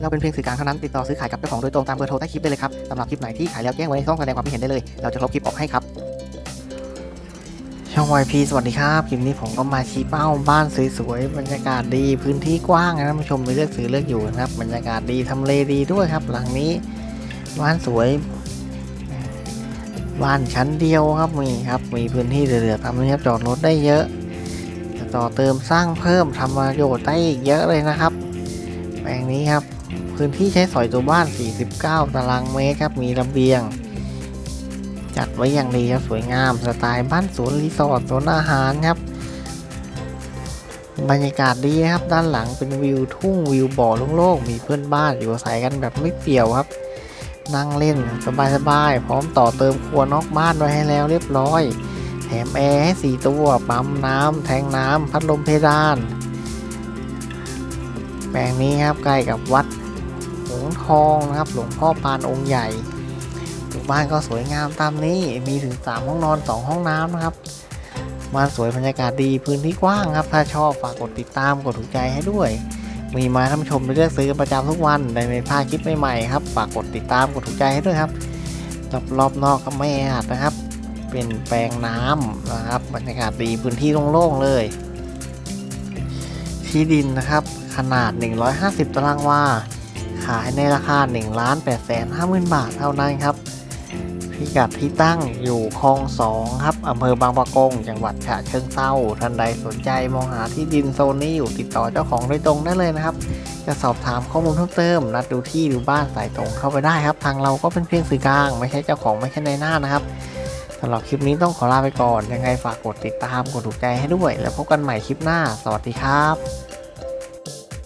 เราเป็นเพียงสื่อกลางเท่านั้นติดต่อซื้อขายกับเจ้าของโดยตรงตามเบอร์โทรใต้คลิปได้เลยครับสำหรับคลิปไหนที่ขายแล้วแจ้งไว้ในช่องแสดงความคิดเห็นได้เลย เราจะลบคลิปออกให้ครับช่องวายพีสวัสดีครับคลิปนี้ผมก็มาชี้เป้าบ้านสวยๆบรรยากาศดีพื้นที่กว้างนะท่านผู้ชมไปเลือกซื้อเลือกอยู่นะครับบรรยากาศดีทำเลดีด้วยครับ หลังนี้บ้านสวยบ้านชั้นเดียวครับมีครับมีพื้นที่เหลือๆทำนะครับจอดรถได้เยอะจะต่อเติมสร้างเพิ่มทำประโยชน์ได้อีกเยอะเลยนะครับ แปลงนี้ครับ พื้นที่ใช้สอยตัวบ้าน 49 ตารางเมตรครับ มีระเบียง จัดไว้อย่างดีครับ สวยงาม สไตล์บ้านสวนรีสอร์ทสวนอาหารครับ บรรยากาศดีครับ ด้านหลังเป็นวิวทุ่งวิวบ่อโล่งๆ มีเพื่อนบ้านอยู่อาศัยกันแบบไม่เปี่ยวครับ นั่งเล่นสบายๆ พร้อมต่อเติมครัวนอกบ้านไว้ให้แล้วเรียบร้อย แถมแอร์ให้4ตัว ปั๊มน้ำแทงน้ำพัดลมเพดาน แปลงนี้ครับใกล้กับวัด หงทองนะครับ หลวงพ่อปานองค์ใหญ่หมู่บ้านก็สวยงามตามนี้ มีถึง 3 ห้องนอน 2 ห้องน้ำนะครับบ้านสวยบรรยากาศดีพื้นที่กว้างครับ ถ้าชอบฝากกดติดตามกดถูกใจให้ด้วย มีมาท่านชมเลือกซื้อกันประจำทุกวันในในพลาดคลิปใหม่ๆครับ ฝากกดติดตามกดถูกใจให้ด้วยครับรอบรอบนอกก็ไม่แออัดนะครับ เป็นแปลงน้ำนะครับ บรรยากาศดีพื้นที่โล่งๆเลย ที่ดินนะครับ ขนาด 150 ตารางวา ขายในราคา1 8 5 0 0 0 0 บาทเท่านั้นครับ พิกัดที่ตั้งอยู่คลอง2ครับอำเภอบางปะกง จังหวัดฉะเชิงเทราท่านใดสนใจมองหาที่ดินโซนนี้อยู่ติดต่อเจ้าของโดยตรงได้เลยนะครับ จะสอบถามข้อมูลเพิ่มเติม นัดดูที่ดูบ้านสายตรงเข้าไปได้ครับ ทางเราก็เป็นเพียงสื่อกลาง ไม่ใช่เจ้าของไม่ใช่ในหน้านะครับสำหรับคลิปนี้ต้องขอลาไปก่อน ยังไงฝากกดติดตาม กดถูกใจให้ด้วย แล้วพบกันใหม่คลิปหน้า สวัสดีครับ